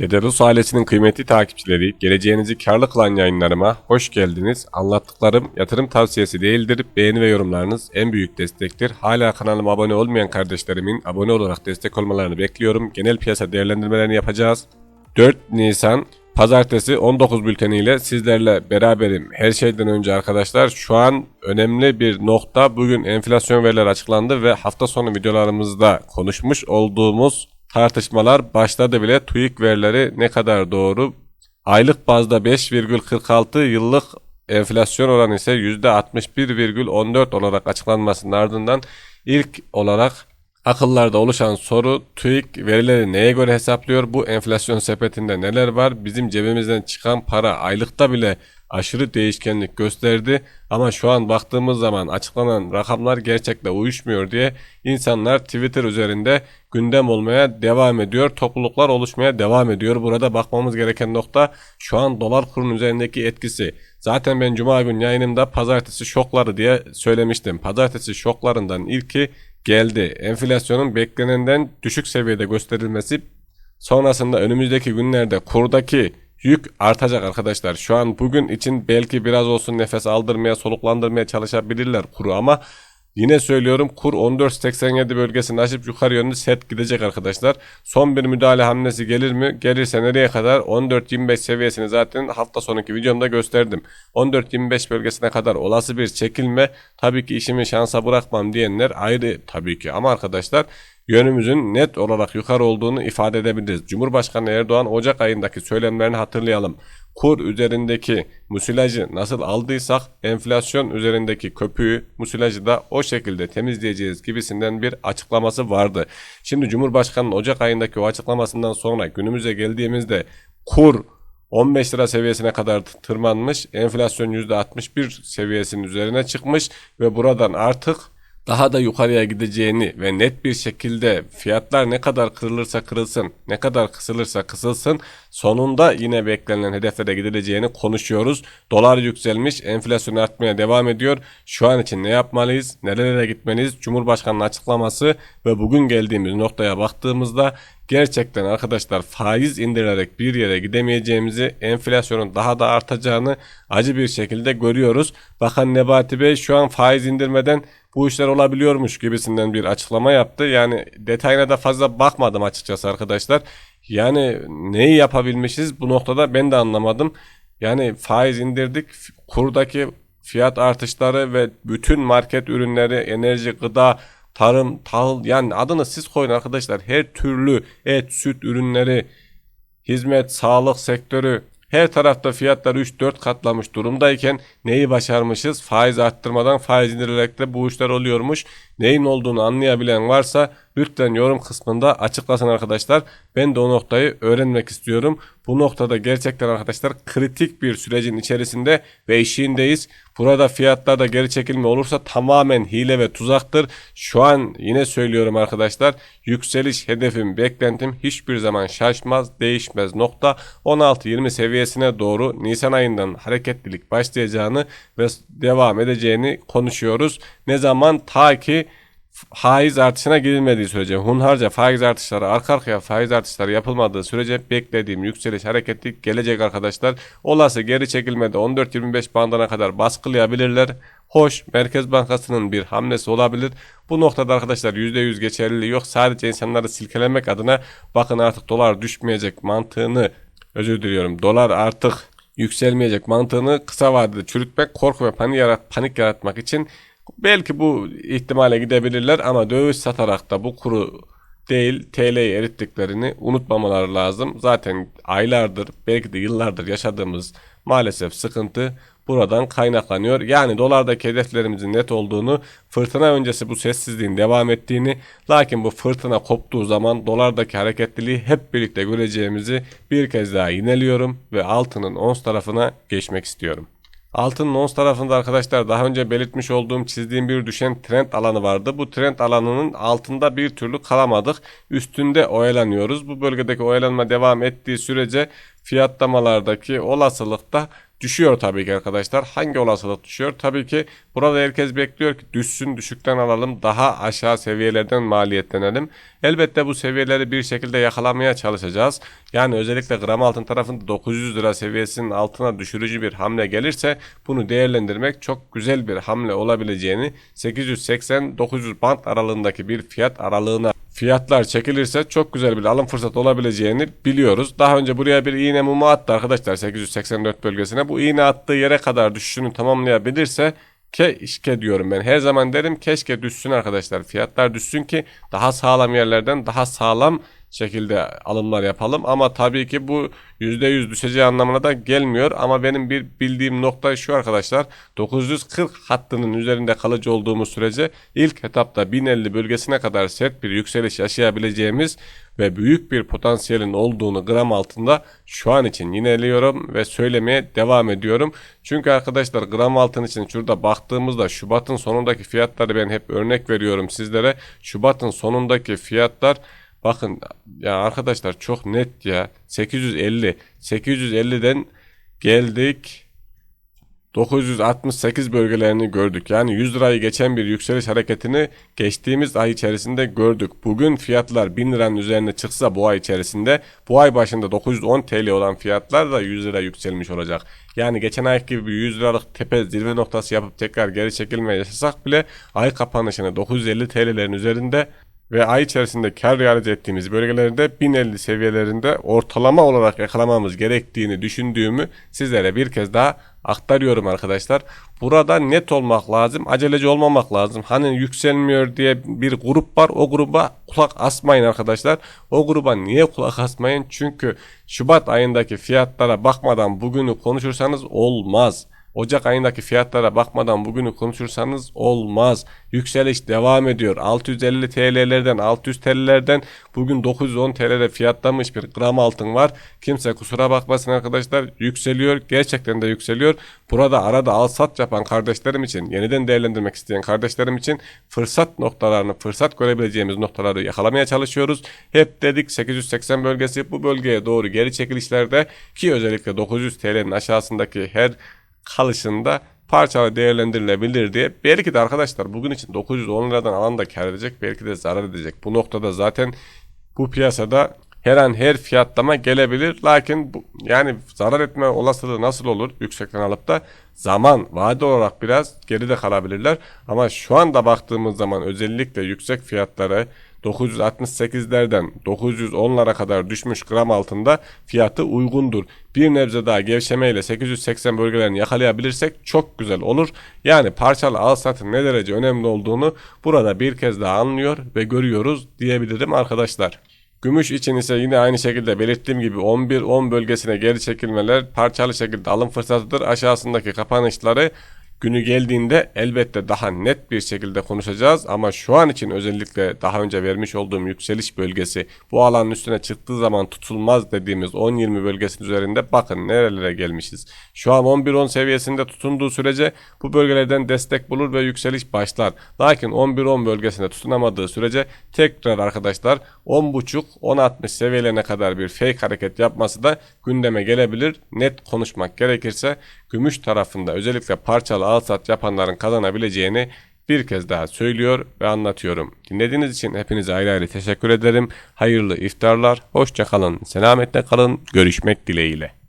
Dede ailesinin kıymetli takipçileri, geleceğinizi karlı kılan yayınlarıma hoş geldiniz. Anlattıklarım yatırım tavsiyesi değildir. Beğeni ve yorumlarınız en büyük destektir. Hala kanalıma abone olmayan kardeşlerimin abone olarak destek olmalarını bekliyorum. Genel piyasa değerlendirmelerini yapacağız. 4 Nisan Pazartesi 19 bülteniyle sizlerle beraberim. Her şeyden önce arkadaşlar şu an önemli bir nokta. Bugün enflasyon verileri açıklandı ve hafta sonu videolarımızda konuşmuş olduğumuz tartışmalar başladı bile. TÜİK verileri ne kadar doğru? Aylık bazda 5,46 yıllık enflasyon oranı ise %61,14 olarak açıklanmasının ardından ilk olarak akıllarda oluşan soru TÜİK verileri neye göre hesaplıyor? Bu enflasyon sepetinde neler var? Bizim cebimizden çıkan para aylıkta bile aşırı değişkenlik gösterdi ama şu an baktığımız zaman açıklanan rakamlar gerçekle uyuşmuyor diye insanlar Twitter üzerinde gündem olmaya devam ediyor. Topluluklar oluşmaya devam ediyor. Burada bakmamız gereken nokta şu an dolar kurunun üzerindeki etkisi. Zaten ben cuma gün yayınımda pazartesi şokları diye söylemiştim. Pazartesi şoklarından ilki geldi. Enflasyonun beklenenden düşük seviyede gösterilmesi sonrasında önümüzdeki günlerde kurdaki yük artacak arkadaşlar. Şu an bugün için belki biraz olsun nefes aldırmaya, soluklandırmaya çalışabilirler kuru ama Yine söylüyorum kur 14.87 bölgesini aşıp yukarı yönlü set gidecek arkadaşlar. Son bir müdahale hamlesi gelir mi? Gelirse nereye kadar? 14.25 seviyesini zaten hafta sonraki videomda gösterdim. 14.25 bölgesine kadar olası bir çekilme tabii ki işimi şansa bırakmam diyenler ayrı tabii ki ama arkadaşlar yönümüzün net olarak yukarı olduğunu ifade edebiliriz. Cumhurbaşkanı Erdoğan Ocak ayındaki söylemlerini hatırlayalım. Kur üzerindeki musilajı nasıl aldıysak enflasyon üzerindeki köpüğü musilajı da o şekilde temizleyeceğiz gibisinden bir açıklaması vardı. Şimdi Cumhurbaşkanı'nın Ocak ayındaki o açıklamasından sonra günümüze geldiğimizde kur 15 lira seviyesine kadar tırmanmış. Enflasyon %61 seviyesinin üzerine çıkmış ve buradan artık daha da yukarıya gideceğini ve net bir şekilde fiyatlar ne kadar kırılırsa kırılsın, ne kadar kısılırsa kısılsın sonunda yine beklenen hedeflere gidileceğini konuşuyoruz. Dolar yükselmiş, enflasyon artmaya devam ediyor. Şu an için ne yapmalıyız, nerelere gitmeliyiz? Cumhurbaşkanının açıklaması ve bugün geldiğimiz noktaya baktığımızda gerçekten arkadaşlar faiz indirilerek bir yere gidemeyeceğimizi, enflasyonun daha da artacağını acı bir şekilde görüyoruz. Bakan Nebati Bey şu an faiz indirmeden bu işler olabiliyormuş gibisinden bir açıklama yaptı. Yani detayına da fazla bakmadım açıkçası arkadaşlar. Yani neyi yapabilmişiz bu noktada ben de anlamadım. Yani faiz indirdik, kurdaki fiyat artışları ve bütün market ürünleri, enerji, gıda, tarım, tahıl yani adını siz koyun arkadaşlar. Her türlü et, süt ürünleri, hizmet, sağlık sektörü her tarafta fiyatlar 3-4 katlamış durumdayken neyi başarmışız? Faiz arttırmadan faiz indirerek de bu işler oluyormuş. Neyin olduğunu anlayabilen varsa lütfen yorum kısmında açıklasın arkadaşlar. Ben de o noktayı öğrenmek istiyorum. Bu noktada gerçekten arkadaşlar kritik bir sürecin içerisinde ve eşiğindeyiz. Burada fiyatlarda geri çekilme olursa tamamen hile ve tuzaktır. Şu an yine söylüyorum arkadaşlar. Yükseliş hedefim, beklentim hiçbir zaman şaşmaz, değişmez. Nokta 16-20 seviyesine doğru Nisan ayından hareketlilik başlayacağını ve devam edeceğini konuşuyoruz. Ne zaman? Ta ki faiz artışına gidilmediği sürece, hunharca faiz artışları, arka arkaya faiz artışları yapılmadığı sürece beklediğim yükseliş hareketi gelecek arkadaşlar. Olası geri çekilmede 14-25 bandına kadar baskılayabilirler. Hoş, Merkez Bankası'nın bir hamlesi olabilir. Bu noktada arkadaşlar %100 geçerliliği yok. Sadece insanları silkelemek adına bakın artık dolar düşmeyecek mantığını özür diliyorum. Dolar artık yükselmeyecek mantığını kısa vadede çürütmek, korku ve panik, yarat panik yaratmak için Belki bu ihtimale gidebilirler ama döviz satarak da bu kuru değil TL'yi erittiklerini unutmamaları lazım. Zaten aylardır belki de yıllardır yaşadığımız maalesef sıkıntı buradan kaynaklanıyor. Yani dolardaki hedeflerimizin net olduğunu, fırtına öncesi bu sessizliğin devam ettiğini, lakin bu fırtına koptuğu zaman dolardaki hareketliliği hep birlikte göreceğimizi bir kez daha yineliyorum ve altının ons tarafına geçmek istiyorum. Altın ons tarafında arkadaşlar daha önce belirtmiş olduğum çizdiğim bir düşen trend alanı vardı. Bu trend alanının altında bir türlü kalamadık. Üstünde oyalanıyoruz. Bu bölgedeki oyalanma devam ettiği sürece fiyatlamalardaki olasılıkta Düşüyor tabii ki arkadaşlar. Hangi olasılık düşüyor? Tabii ki burada herkes bekliyor ki düşsün düşükten alalım. Daha aşağı seviyelerden maliyetlenelim. Elbette bu seviyeleri bir şekilde yakalamaya çalışacağız. Yani özellikle gram altın tarafında 900 lira seviyesinin altına düşürücü bir hamle gelirse bunu değerlendirmek çok güzel bir hamle olabileceğini 880-900 band aralığındaki bir fiyat aralığına fiyatlar çekilirse çok güzel bir alım fırsatı olabileceğini biliyoruz. Daha önce buraya bir iğne mumu attı arkadaşlar 884 bölgesine. Bu iğne attığı yere kadar düşüşünü tamamlayabilirse keşke diyorum ben. Her zaman derim keşke düşsün arkadaşlar. Fiyatlar düşsün ki daha sağlam yerlerden daha sağlam şekilde alımlar yapalım. Ama tabii ki bu %100 düşeceği anlamına da gelmiyor. Ama benim bir bildiğim nokta şu arkadaşlar. 940 hattının üzerinde kalıcı olduğumuz sürece ilk etapta 1050 bölgesine kadar sert bir yükseliş yaşayabileceğimiz ve büyük bir potansiyelin olduğunu gram altında şu an için yineliyorum ve söylemeye devam ediyorum. Çünkü arkadaşlar gram altın için şurada baktığımızda Şubat'ın sonundaki fiyatları ben hep örnek veriyorum sizlere. Şubat'ın sonundaki fiyatlar Bakın ya arkadaşlar çok net ya. 850. 850'den geldik. 968 bölgelerini gördük. Yani 100 lirayı geçen bir yükseliş hareketini geçtiğimiz ay içerisinde gördük. Bugün fiyatlar 1000 liranın üzerine çıksa bu ay içerisinde bu ay başında 910 TL olan fiyatlar da 100 lira yükselmiş olacak. Yani geçen ay gibi bir 100 liralık tepe zirve noktası yapıp tekrar geri çekilme yaşasak bile ay kapanışını 950 TL'lerin üzerinde ve ay içerisinde kar realize ettiğimiz bölgelerde 1050 seviyelerinde ortalama olarak yakalamamız gerektiğini düşündüğümü sizlere bir kez daha aktarıyorum arkadaşlar. Burada net olmak lazım, aceleci olmamak lazım. Hani yükselmiyor diye bir grup var. O gruba kulak asmayın arkadaşlar. O gruba niye kulak asmayın? Çünkü Şubat ayındaki fiyatlara bakmadan bugünü konuşursanız olmaz. Ocak ayındaki fiyatlara bakmadan bugünü konuşursanız olmaz. Yükseliş devam ediyor. 650 TL'lerden 600 TL'lerden bugün 910 TL'de fiyatlamış bir gram altın var. Kimse kusura bakmasın arkadaşlar yükseliyor. Gerçekten de yükseliyor. Burada arada al sat yapan kardeşlerim için yeniden değerlendirmek isteyen kardeşlerim için fırsat noktalarını fırsat görebileceğimiz noktaları yakalamaya çalışıyoruz. Hep dedik 880 bölgesi bu bölgeye doğru geri çekilişlerde ki özellikle 900 TL'nin aşağısındaki her kalışında parçalı değerlendirilebilir diye. Belki de arkadaşlar bugün için 910 liradan alan da kar edecek. Belki de zarar edecek. Bu noktada zaten bu piyasada her an her fiyatlama gelebilir. Lakin bu, yani zarar etme olasılığı nasıl olur yüksekten alıp da zaman vade olarak biraz geride kalabilirler. Ama şu anda baktığımız zaman özellikle yüksek fiyatları 968'lerden 910'lara kadar düşmüş gram altında fiyatı uygundur. Bir nebze daha gevşemeyle 880 bölgelerini yakalayabilirsek çok güzel olur. Yani parçalı al satın ne derece önemli olduğunu burada bir kez daha anlıyor ve görüyoruz diyebilirim arkadaşlar. Gümüş için ise yine aynı şekilde belirttiğim gibi 11-10 bölgesine geri çekilmeler parçalı şekilde alım fırsatıdır. Aşağısındaki kapanışları Günü geldiğinde elbette daha net bir şekilde konuşacağız ama şu an için özellikle daha önce vermiş olduğum yükseliş bölgesi bu alanın üstüne çıktığı zaman tutulmaz dediğimiz 10-20 bölgesinin üzerinde bakın nerelere gelmişiz. Şu an 11-10 seviyesinde tutunduğu sürece bu bölgelerden destek bulur ve yükseliş başlar. Lakin 11-10 bölgesinde tutunamadığı sürece tekrar arkadaşlar 10.5-10.60 seviyelerine kadar bir fake hareket yapması da gündeme gelebilir. Net konuşmak gerekirse gümüş tarafında özellikle parçalı al sat yapanların kazanabileceğini bir kez daha söylüyor ve anlatıyorum. Dinlediğiniz için hepinize ayrı ayrı teşekkür ederim. Hayırlı iftarlar, hoşça kalın, selametle kalın, görüşmek dileğiyle.